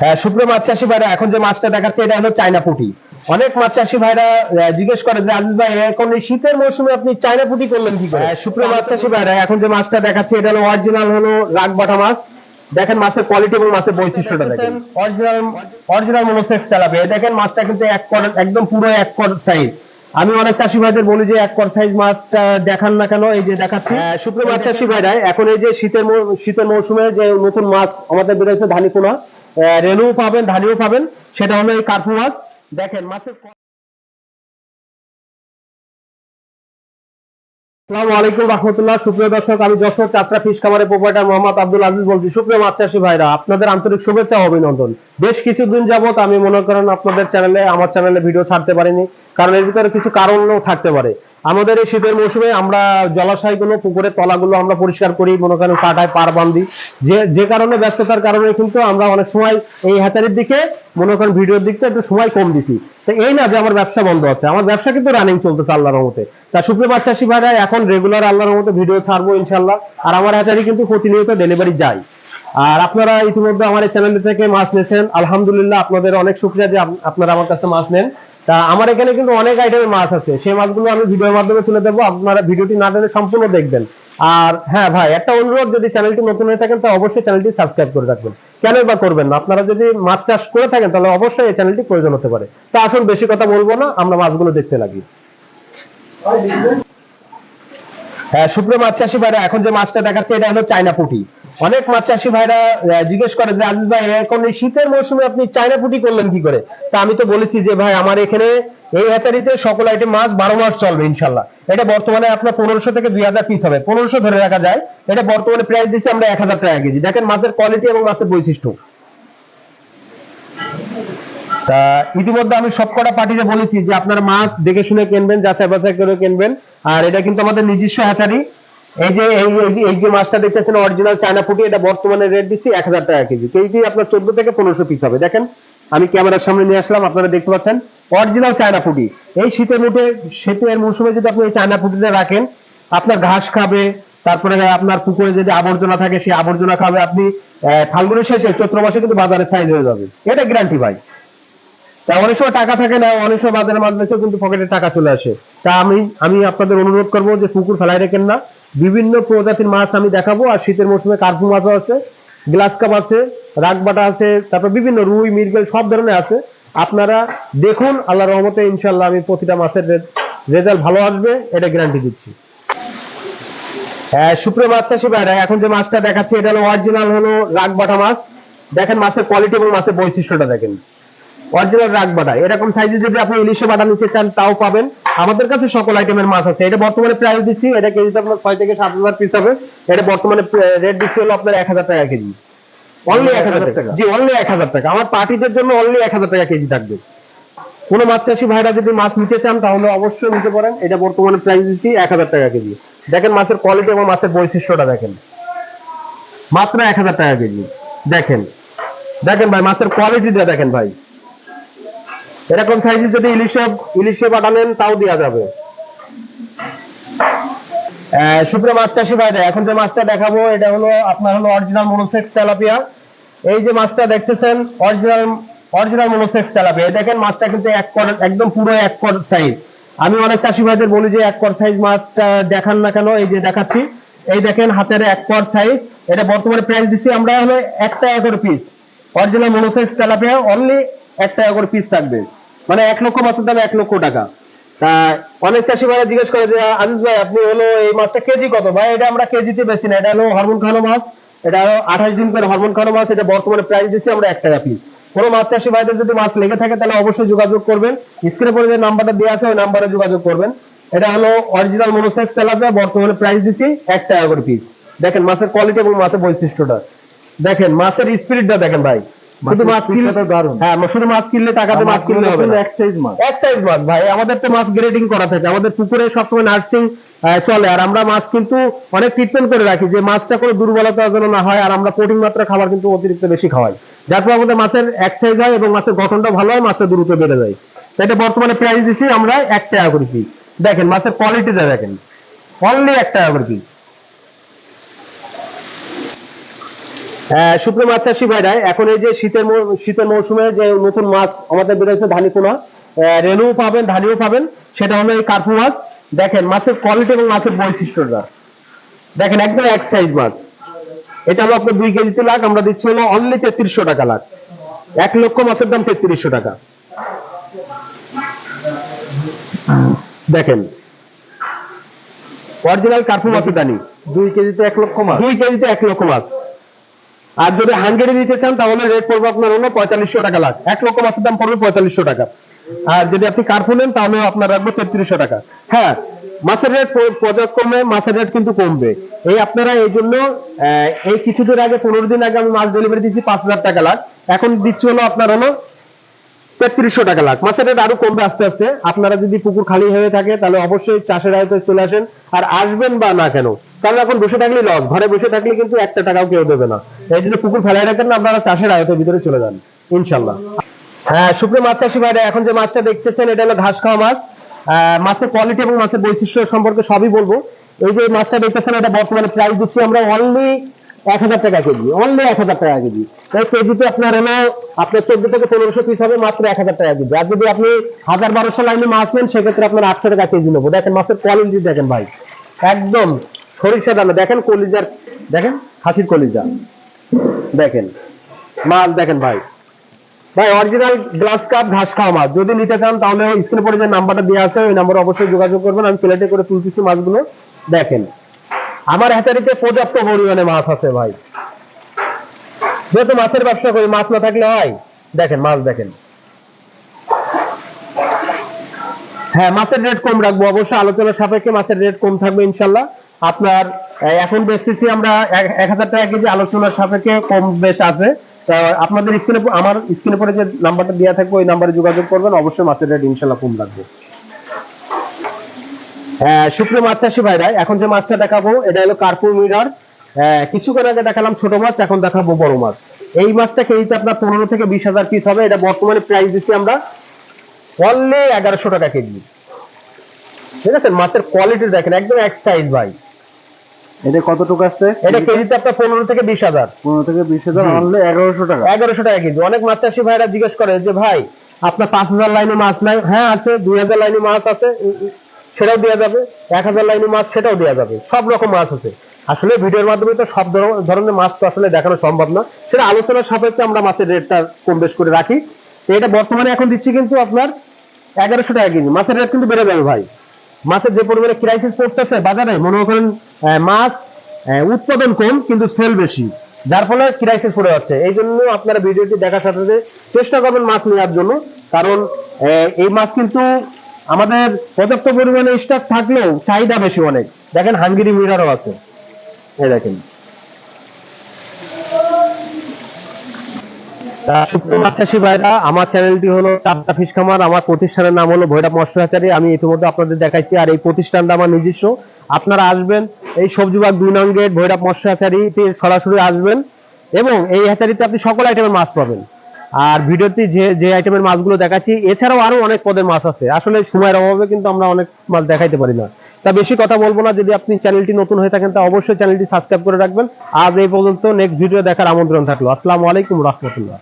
হ্যাঁ সুপ্রিয় মাছ চাষি ভাইরা এখন যে মাছটা দেখাচ্ছে এটা হলো চায়না পুঁটি। অনেক মাছ চাষি ভাইরা জিজ্ঞেস করে যে আজিজ ভাই এখন এই শীতের মৌসুমে আপনি চায়না পুঁটি করলেন কি করে? হ্যাঁ, সুপ্রিয় মাছ চাষি ভাইরা এখন যে মাছটা দেখাচ্ছে এটা হলো অরিজিনাল হলো রাগবাটা মাছ। দেখেন মাছের কোয়ালিটি এবং মাছের বৈশিষ্ট্যটা দেখেন। অরিজিনাল অরিজিনাল মনোসেক্স তেলাপিয়া এই দেখেন মাছটা কিন্তু এক কর একদম পুরো এক কর সাইজ আমি অনেক চাষি ভাইদের বলি যে এক কর সাইজ মাছটা দেখান না কেন এই যে দেখাচ্ছি। সুপ্রিয় মাছ চাষি ভাইরা এখন এই যে শীতের শীতের মৌসুমে যে নতুন মাছ আমাদের বেরোচ্ছে ধানিপোনা রেলুও পাবেন ধানিও পাবেন, সেটা হলো এই কার্পু মাছ। দেখেন, মাছের আসসালামু আলাইকুম রহমতুল্লাহ, সুপ্রিয় দর্শক, আমি যশোর চাত্রা ফিশ খামারের মোহাম্মদ আব্দুল আজিজ বলছি। সুপ্রিয় মাছ ভাইরা, আপনাদের আন্তরিক শুভেচ্ছা অভিনন্দন। বেশ কিছুদিন যাবত আমি মনে করেন আপনাদের চ্যানেলে আমার চ্যানেলে ভিডিও ছাড়তে পারিনি, কারণ এর ভিতরে কিছু কারণও থাকতে পারে। আমাদের এই শীতের মৌসুমে আমরা জলাশয়গুলো পুকুরের তলাগুলো আমরা পরিষ্কার করি, মনে করেন কাটায় পার বান্ধি। যে যে কারণে ব্যস্ততার কারণে কিন্তু আমরা অনেক সময় এই হ্যাচারির দিকে, মনে করেন ভিডিওর দিকটা একটু সময় কম দিছি। তো এই না যে আমার ব্যবসা বন্ধ আছে, আমার ব্যবসা কিন্তু রানিং চলতেছে আল্লাহর রহমতে। তা মাছ চাষী ভাইরা, এখন রেগুলার আল্লাহর রহমতে ভিডিও ছাড়বো ইনশাল্লাহ আর আমার হ্যাচারি কিন্তু প্রতিনিয়ত ডেলিভারি যায়। আর আপনারা ইতিমধ্যে আমার এই চ্যানেল থেকে মাছ নিয়েছেন। আলহামদুলিল্লাহ আপনাদের অনেক শুক্রিয়া যে আপনারা আমার কাছে মাছ নেন। তা আমার এখানে কিন্তু অনেক আইটেমের মাছ আছে। সেই মাছগুলো আমি ভিডিওর মাধ্যমে তুলে দেবো। আপনারা ভিডিওটি না টেনে সম্পূর্ণ দেখবেন। আর হ্যাঁ ভাই, একটা অনুরোধ, যদি চ্যানেলটি নতুন হয়ে থাকেন তাহলে অবশ্যই চ্যানেলটি সাবস্ক্রাইব করে রাখবেন। কেন বা করবেন না? আপনারা যদি মাছ চাষ করে থাকেন, তাহলে অবশ্যই এই চ্যানেলটি প্রয়োজন হতে পারে। তা আসুন, বেশি কথা বলব না। আমরা মাছগুলো দেখতে লাগি। হ্যাঁ সুপ্রিয় মাছ চাষি ভাইরা, এখন যে মাছটা দেখাচ্ছে, এটা হলো চায়না পুঁটি। অনেক মাছ চাষি ভাইরা জিজ্ঞেস করে যে, আজিজ ভাই, এখন এই শীতের মৌসুমে আপনি চায়না পুঁটি করলেন কি করে? তা আমি তো বলেছি যে, ভাই, আমার এখানে এই হ্যাচারিতে সকল আইটেম মাছ বারো মাস চলবে, ইনশাল্লাহ। এটা বর্তমানে আপনার পনেরোশো থেকে দুই হাজার পিস হবে। পনেরোশো ধরে রাখা যায়। এটা বর্তমানে প্রাইস দিচ্ছি আমরা এক হাজার টাকা কেজি। দেখেন মাছের কোয়ালিটি এবং মাছের বৈশিষ্ট্য। তা ইতিমধ্যে আমি সবকটা পার্টিতে বলেছি যে, আপনারা মাছ দেখে শুনে কিনবেন যাচাই বাছাই করে কিনবেন। আর এটা কিন্তু আমাদের নিজস্ব হ্যাচারি এই যে, এই যে- মাছটা দেখতেছেন অরিজিনাল চায়না পুটি, এটা বর্তমানে রেট দিচ্ছি এক হাজার টাকা কেজি। কেজি আপনার চোদ্দ থেকে পনেরোশো পিস হবে। দেখেন, আমি ক্যামেরার সামনে নিয়ে আসলাম, আপনারা দেখতে পাচ্ছেন। অরিজিনাল চায়না পুটি। এই শীতের মুঠে শীতের মৌসুমে যদি আপনি এই চায়না পুটিটা রাখেন, আপনার ঘাস খাবে, তারপরে আপনার পুকুরে যদি আবর্জনা থাকে, সেই আবর্জনা খাবে আপনি ফাল্গুনের শেষে, চৈত্র মাসে কিন্তু বাজারে সাইজ হয়ে যাবে। এটা গ্যারান্টি ভাই। তা অনেক সময় টাকা থাকে না, অনেক সময় বাজারে মাছ কিন্তু পকেটে টাকা চলে আসে। তা আমি আমি আপনাদের অনুরোধ করব যে পুকুর ফেলাই রেখেন না। বিভিন্ন প্রজাতির মাছ আমি দেখাবো, আর শীতের মৌসুমে কার্পু মাছও আছে, গ্লাস কাপ আছে রাগবাটা আছে, তারপর বিভিন্ন রুই মিরগেল সব ধরনের আছে। আপনারা দেখুন আল্লাহ রহমতে ইনশাল্লাহ আমি প্রতিটা মাছের রেজাল্ট ভালো আসবে, এটা গ্যারান্টি দিচ্ছি। হ্যাঁ সুপ্রিয় মাছ চাষি ভাইরা এখন যে মাছটা দেখাচ্ছি, এটা হলো অরিজিনাল হলো রাগবাটা মাছ। দেখেন মাছের কোয়ালিটি এবং মাছের বৈশিষ্ট্যটা দেখেন। অরিজিনাল রাগ বাটা, এরকম সাইজে যদি আপনি ইলিশে বাটা নিতে চান, তাও পাবেন। আমাদের কাছে সকল আইটেমের মাছ আছে। এটা বর্তমানে প্রাইস দিচ্ছি, এটা কেজিতে আপনার ছয় থেকে সাত হাজার পিস হবে। এটা বর্তমানে রেট দিচ্ছি হলো আপনার এক হাজার টাকা কেজি। অনলি এক হাজার টাকা। জি অনলি এক হাজার টাকা। আমার পার্টিদের জন্য অনলি এক হাজার টাকা কেজি থাকবে। কোনো মাছ চাষি ভাইরা যদি মাছ নিতে চান, তাহলে অবশ্যই নিতে পারেন। এটা বর্তমানে প্রাইস দিচ্ছি এক হাজার টাকা কেজি। দেখেন মাছের কোয়ালিটি এবং মাছের বৈশিষ্ট্যটা দেখেন। মাত্র এক হাজার টাকা কেজি। দেখেন। দেখেন ভাই, মাছের কোয়ালিটিটা দেখেন ভাই। এরকম সাইজে যদি ইলিশে ইলিশে পাঠালেন তাও দেওয়া যাবে। সুপ্রিয় মাছ চাষি ভাইরা, এখন যে মাছটা দেখাবো, এটা হলো, আপনার হলো অরিজিনাল মনোসেক্স তেলাপিয়া। এই যে মাছটা দেখতেছেন অরিজিনাল অরিজিনাল মনোসেক্স তেলাপিয়া। দেখেন, মাছটা কিন্তু এক কর, একদম পুরো এক কর সাইজ আমি অনেক চাষি ভাইদের বলি যে, এক কর সাইজ মাছটা দেখান না কেন, এই যে দেখাচ্ছি। এই দেখেন, হাতের এক কর সাইজ এটা বর্তমানে প্রাইস দিচ্ছি আমরা হলো এক টাকা করে piece original monosex tilapia only এক টাকা করে পিস থাকবে। মানে এক লক্ষ মাছের দাম এক লক্ষ টাকা। তা অনেক চাষি ভাইরা জিজ্ঞেস করে যে, আজিজ ভাই, আপনি হলো এই মাছটা কেজি কত? ভাই, এটা আমরা কেজিতে বেশি না, এটা হলো হরমোন খাওয়ানো মাছ। এটা হলো আঠাশ দিন করে হরমোন খাওয়ানো মাছ, এটা বর্তমানে প্রাইস দিচ্ছি আমরা এক টাকা পিস কোনো মাছ চাষি ভাইদের যদি মাছ লেগে থাকে, তাহলে অবশ্যই যোগাযোগ করবেন। স্ক্রিনে পরে যে নাম্বারটা দেওয়া আছে, ওই নাম্বারে যোগাযোগ করবেন। এটা হলো অরিজিনাল মনোসেক্স তেলাপিয়া, বর্তমানে প্রাইস দিচ্ছি এক টাকা করে পিস দেখেন মাছের কোয়ালিটি এবং মাছের বৈশিষ্ট্যটা। দেখেন, মাছের স্পিরিটটা দেখেন ভাই। শুধু মাছ কিনলে দারুণ। হ্যাঁ শুধু মাছ কিনলে টাকাতে মাছ কিনলে হবে না। এক সাইজ মাছ। এক সাইজ মাছ ভাই আমাদের তো মাছ গ্রেডিং করা থাকে। আমাদের পুকুরে সবসময় নার্সিং চলে। আর আমরা মাছ কিন্তু অনেক ট্রিটমেন্ট করে রাখি যে মাছটা কোনো দুর্বলতা যেন না হয় আর আমরা প্রোটিন মাত্রা খাবার কিন্তু অতিরিক্ত বেশি খাওয়াই। যার ফলে আমাদের মাছের এক সাইজ হয় এবং মাছের গঠনটা ভালো হয় মাছটা দ্রুত বেড়ে যায়। এটা বর্তমানে প্রাইস দিচ্ছি আমরা এক টাকা করে পিস দেখেন মাছের কোয়ালিটিটা দেখেন। অনলি এক টাকা করে পিস হ্যাঁ, সুপ্রিয় মাছ চাষি ভাইরা এখন এই যে শীতের শীতের মৌসুমে যে নতুন মাছ আমাদের বেরোচ্ছে ধানিপোনা রেলু পাবেন ধানিও পাবেন সেটা হলো এই কার্পু মাছ। দেখেন মাছের কোয়ালিটি এবং মাছের বৈশিষ্ট্যটা। দেখেন একদম এক সাইজ মাছ। এটা হলো আপনার দুই কেজিতে লাখ আমরা দিচ্ছি হলো অনলি তেত্রিশশো টাকা লাখ। এক লক্ষ মাছের দাম তেত্রিশশো টাকা। দেখেন অরিজিনাল কার্পু মাছের দানি। দুই কেজিতে এক লক্ষ মাছ? দুই কেজিতে এক লক্ষ মাছ। আর যদি হাঙ্গেরি নিতে চান, তাহলে রেট পড়বে আপনার হলো পঁয়তাল্লিশশো টাকা লাখ। এক লক্ষ মাছের দাম পড়বে পঁয়তাল্লিশশো টাকা। আর যদি আপনি কার্পু নেন তাহলে আপনার রাখবে তেত্রিশশো টাকা। হ্যাঁ মাছের রেট পর্যায়ক্রমে মাছের রেট কিন্তু কমবে। এই আপনারা এই জন্য এই কিছুদিন আগে, পনেরো দিন আগে আমি মাছ ডেলিভারি দিচ্ছি পাঁচ হাজার টাকা লাখ। এখন দিচ্ছি হলো আপনার হলো তেত্রিশশো টাকা লাখ। মাছের রেট আরও কমবে আস্তে আস্তে। আপনারা যদি পুকুর খালি হয়ে থাকে, তাহলে অবশ্যই চাষের আয়তে চলে আসেন। আর আসবেন বা না কেন? কারণ এখন বসে থাকলে লস। ঘরে বসে থাকলে কিন্তু একটা টাকাও কেউ দেবে না। এই জন্য পুকুর ফেলায় রাখেন না, আপনারা চাষের আয়তের ভিতরে চলে যান ইনশাল্লাহ হ্যাঁ সুপ্রিয় মাছ চাষি ভাইরা, এখন যে মাছটা দেখতেছেন, এটা হলো ঘাস খাওয়া মাছ। মাছের কোয়ালিটি এবং মাছের বৈশিষ্ট্য সম্পর্কে সবই বলব। এই যে মাছটা দেখতেছেন, এটা বর্তমানে প্রাইস দিচ্ছি আমরা অনলি এক হাজার টাকা কেজি অনলি এক হাজার টাকা কেজি। এই কেজিতে আপনার হলো, আপনার চোদ্দ থেকে পনেরোশো পিস হবে মাত্র এক হাজার টাকা কেজি। আর যদি আপনি হাজার বারোশো লাইনে মাছ নেন, সেক্ষেত্রে আপনার আটশো টাকা কেজি নেব। দেখেন, মাছের কোয়ালিটি দেখেন ভাই। একদম সরিষা দানা দেখেন কলিজার, দেখেন হাসির কলিজা। দেখেন মাছ দেখেন ভাই। ভাই অরিজিনাল গ্লাস কাপ ঘাস খাওয়া মাছ। যদি নিতে চান, তাহলে স্ক্রিনে পরে যে নাম্বারটা দেওয়া আছে, ওই নাম্বারে অবশ্যই যোগাযোগ করবেন। আমি প্লেটে করে তুলতেছি মাছগুলো। দেখেন। আমার হ্যাচারিতে পর্যাপ্ত পরিমাণে মাছ আছে ভাই। যেহেতু মাছের ব্যবসা করি, মাছ না থাকলে হয়? দেখেন, মাছ দেখেন। হ্যাঁ মাছের রেট কম রাখব। অবশ্যই আলোচনার সাপেক্ষে মাছের রেট কম থাকবে, ইনশাল্লাহ। আপনার এখন বেচতেছি আমরা এক- হাজার টাকা কেজি আলোচনার সাপেক্ষে কম বেশ আছে। আপনাদের স্ক্রিনে আমার স্ক্রিনে পরে যে নাম্বারটা দেওয়া থাকবে, ওই নাম্বারে যোগাযোগ করবেন। অবশ্যই মাছের রেট ইনশাল্লাহ কম রাখব। সুপ্রিয় মাছ চাষি ভাইরা এখন যে মাছটা দেখাবো এটা হলো কার্পুর মিরার। কিছুক্ষণ আগে দেখালাম ছোট মাছ এখন দেখাবো বড় মাছ। এই মাছটা কেজিতে আপনার পনেরো থেকে বিশ হাজার পিস হবে এটা বর্তমানে প্রাইস দিচ্ছি আমরা অনলি এগারোশো টাকা কেজি। ঠিক আছে মাছের কোয়ালিটি দেখেন একদম এক সাইজ ভাই। এটা কতটুকু আসছে এটা কেজিতে আপনার পনেরো থেকে বিশ হাজার। পনেরো থেকে বিশ হাজার। আনলে এগারোশো টাকা। এগারোশো টাকা কেজি। অনেক মাছ চাষি ভাইরা জিজ্ঞেস করে যে ভাই আপনার পাঁচ হাজার লাইনে মাছ নাই? হ্যাঁ আছে দুই হাজার লাইনে মাছ আছে। সেটাও দেওয়া যাবে। এক হাজার লাইনে মাছ সেটাও দেওয়া যাবে। সব রকম মাছ আছে। আসলে ভিডিওর মাধ্যমে তো সব ধরনের মাছ তো আসলে দেখানো সম্ভব না। সেটা আলোচনার সাপেক্ষে আমরা মাছের রেটটা কম বেশ করে রাখি। এটা বর্তমানে এখন দিচ্ছি কিন্তু আপনার এগারোশো টাকা কেজি। মাছের রেট কিন্তু বেড়ে যাবে ভাই। মাছের যে পরিমাণে ক্রাইসিস পড়তেছে বাজারে, মনে করেন মাছ উৎপাদন কম কিন্তু সেল বেশি। যার ফলে ক্রাইসিস পড়ে যাচ্ছে। এই জন্য আপনারা ভিডিওটি দেখার সাথে চেষ্টা করবেন মাছ নেওয়ার জন্য। কারণ এই মাছ কিন্তু আমাদের পর্যাপ্ত পরিমাণে স্টক থাকলেও চাহিদা বেশি অনেক। দেখেন হাঙ্গেরি মিরারও আছে। এই দেখেন। আমার চ্যানেলটি হলো চাপটা ফিশ খামার। আমার প্রতিষ্ঠানের নাম হলো ভৈরব মৎস্য হ্যাচারি আমি ইতিমধ্যে আপনাদের দেখাইছি। আর এই প্রতিষ্ঠানটা আমার নিজস্ব। আপনারা আসবেন, এই সবজি বাগ দুই নং গেট ভৈরব মৎস্য হ্যাচারিতে সরাসরি আসবেন এবং এই হ্যাচারিতে আপনি সকল আইটেমের মাছ পাবেন। আর ভিডিওতে যে যে আইটেমের মাছগুলো দেখাচ্ছি, এছাড়াও আরও অনেক পদের মাছ আছে। আসলে সময়ের অভাবে কিন্তু আমরা অনেক মাছ দেখাইতে পারি না। তা বেশি কথা বলব না, যদি আপনি চ্যানেলটি নতুন হয়ে থাকেন, তা অবশ্যই চ্যানেলটি সাবস্ক্রাইব করে রাখবেন। আজ এই পর্যন্ত নেক্সট ভিডিও দেখার আমন্ত্রণ থাকল। আসসালামু আলাইকুম রহমতুল্লাহ।